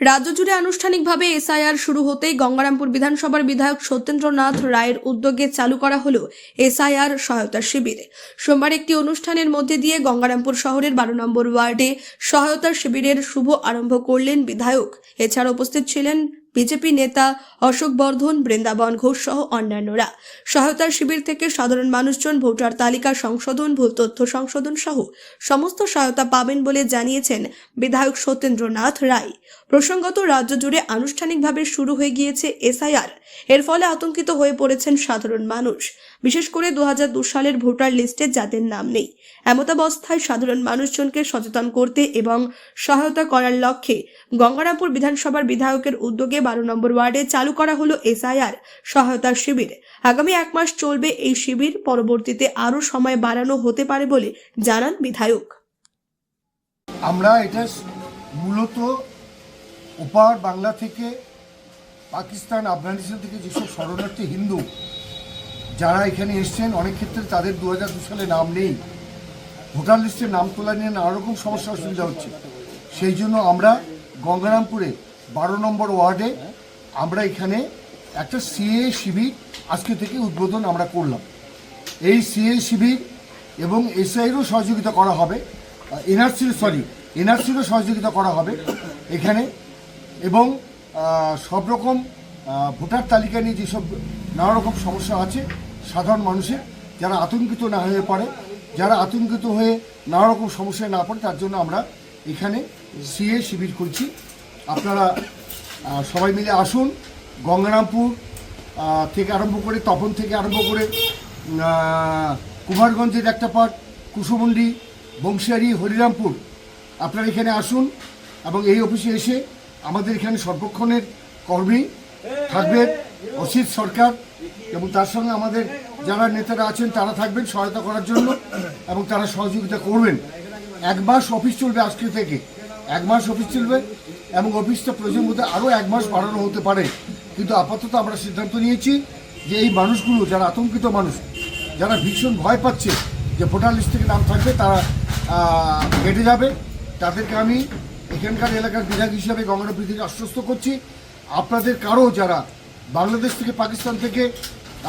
রাজ্য জুড়ে আনুষ্ঠানিকভাবে এসআইআর শুরু হতেই গঙ্গারামপুর বিধানসভার বিধায়ক সত্যেন্দ্রনাথ রায়ের উদ্যোগে চালু করা হলো এসআইআর সহায়তা শিবির। সোমবার একটি অনুষ্ঠানের মধ্যে দিয়ে গঙ্গারামপুর শহরের বারো নম্বর ওয়ার্ডে সহায়তা শিবিরের শুভ আরম্ভ করলেন বিধায়ক। এছাড়া উপস্থিত ছিলেন বিজেপি নেতা অশোক বর্ধন, বৃন্দাবন ঘোষ সহ অন্যান্যরা। সহায়তার শিবির থেকে সাধারণ মানুষজন, ভোটার তালিকা সংশোধন, ভুল তথ্য সংশোধন সহ সমস্ত সহায়তা পাবেন বলে জানিয়েছেন বিধায়ক সত্যেন্দ্রনাথ রায়। প্রসঙ্গত রাজ্য জুড়ে আনুষ্ঠানিকভাবে শুরু হয়ে গিয়েছে এসআইআর। এর ফলে আতঙ্কিত হয়ে পড়েছেন সাধারণ মানুষ। বিশেষ করে দু সালের ভোটার লিস্টে যাদের নাম নেই। এমতাবস্থায় সাধারণ মানুষজনকে সচেতন করতে এবং সহায়তা করার লক্ষ্যে গঙ্গারামপুর বিধানসভার বিধায়কের উদ্যোগে বারো নম্বর ওয়ার্ডে চালু করা হলো এসআইআর সহায়তার শিবির। আগামী এক মাস চলবে এই শিবির। পরবর্তীতে আরও সময় বাড়ানো হতে পারে বলে জানান বিধায়ক। আমরা এটা মূলত ওপার বাংলা থেকে পাকিস্তান, আফগানিস্তান থেকে যেসব শরণার্থী হিন্দু যারা এখানে এসছেন, অনেক ক্ষেত্রে তাদের দু হাজার দু সালে নাম নেই। ভোটার লিস্টে নাম তোলা নিয়ে নানা রকম সমস্যা, অসুবিধা হচ্ছে। সেই জন্য আমরা গঙ্গারামপুরে বারো নম্বর ওয়ার্ডে আমরা এখানে একটা সিএ শিবির আজকে থেকে উদ্বোধন আমরা করলাম। এই সিএ শিবির এবং এসআইয়েরও সহযোগিতা করা হবে এনআরসির সরি এনআরসিরও সহযোগিতা করা হবে এখানে এবং সব রকম ভোটার তালিকা নিয়ে যেসব নানা রকম সমস্যা আছে, সাধারণ মানুষের, যারা আতঙ্কিত না হয়ে পড়ে, যারা আতঙ্কিত হয়ে নানা রকম সমস্যায় না পড়ে, তার জন্য আমরা এখানে সিএ শিবির করছি। আপনারা সবাই মিলে আসুন, গঙ্গারামপুর থেকে আরম্ভ করে তপন থেকে আরম্ভ করে কুমারগঞ্জের একটা পার্ট কুসুমন্ডি, বংশিয়ারি, হরিরামপুর। আপনারা এখানে আসুন এবং এই অফিসে এসে আমাদের এখানে সর্বক্ষণের কর্মী থাকবেন, অসিত সরকার এবং তার সঙ্গে আমাদের যারা নেতারা আছেন, তারা থাকবেন সহায়তা করার জন্য এবং তারা সহযোগিতা করবেন। এক মাস অফিস চলবে আজকে থেকে। এক মাস অফিস চলবে এবং অফিসটা প্রয়োজন মধ্যে আরও এক মাস বাড়ানো হতে পারে। কিন্তু আপাতত আমরা সিদ্ধান্ত নিয়েছি যে এই মানুষগুলো, যারা আতঙ্কিত মানুষ, যারা ভীষণ ভয় পাচ্ছে যে ভোটার লিস্ট থেকে নাম থাকবে, তারা কেটে যাবে। তাদেরকে আমি এখানকার এলাকার বিধায়ক হিসাবে গঙ্গারামপুর থেকে আশ্বস্ত করছি। আপনাদের কারও যারা বাংলাদেশ থেকে পাকিস্তান থেকে,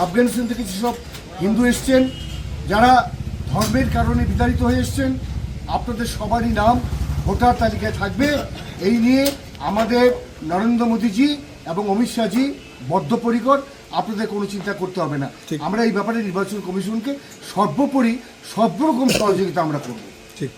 আফগানিস্তান থেকে যেসব হিন্দু এসছেন, যারা ধর্মের কারণে বিতাড়িত হয়ে এসছেন, আপনাদের সবারই নাম ভোটার তালিকায় থাকবে। এই নিয়ে আমাদের নরেন্দ্র মোদীজি এবং অমিত শাহজি বদ্ধপরিকর। আপনাদের কোনো চিন্তা করতে হবে না। আমরা এই ব্যাপারে নির্বাচন কমিশনকে সর্বোপরি সব রকম সহযোগিতা আমরা করব।